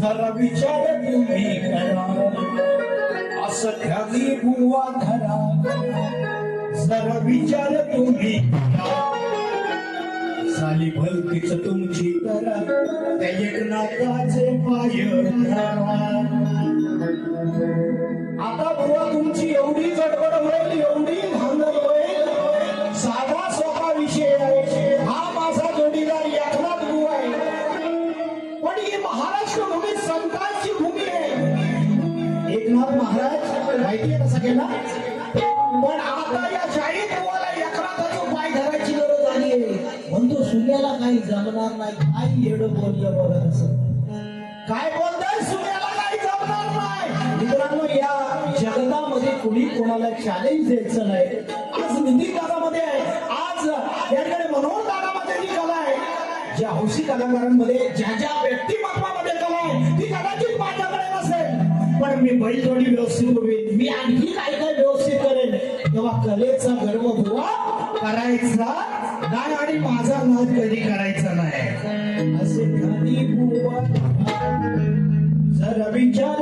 जरा विचार तुम्ही करा. असं ध्यानी बुवा धरा. जरा विचार तुम्ही करा. साली भलतीच तुमची करा. त्या एकनाथाचे पाय आता बुवा तुमची एवढी गडबड होईल. महाराष्ट्र भूमी संतांची भूमी आहे. एकनाथ महाराज माहिती आहे कसं केला पण आता या शाहीर तुम्हाला एकनाथाचं पाय धरायची गरज आली आहे. म्हणतो सूर्याला काही जमणार नाही काही येडं बोललं बघत असं. काय बोलताय? सूर्याला काही जमणार नाही. मित्रांनो या जगतामध्ये कुणी कोणाला चॅलेंज द्यायचं नाही. आज निधी काळामध्ये आहे. आज याकडे मनोहर दादामध्ये जी कला आहे. ज्या हौशी कलाकारांमध्ये ज्या ज्या नसेल व्यवस्थित उभी मी आणखी काय काय व्यवस्थित करेन. तेव्हा कलेचा गर्व बुवा करायचा नाही आणि माझा नाद कधी करायचा नाही. असे ध्यानी बुवा. जरा विचार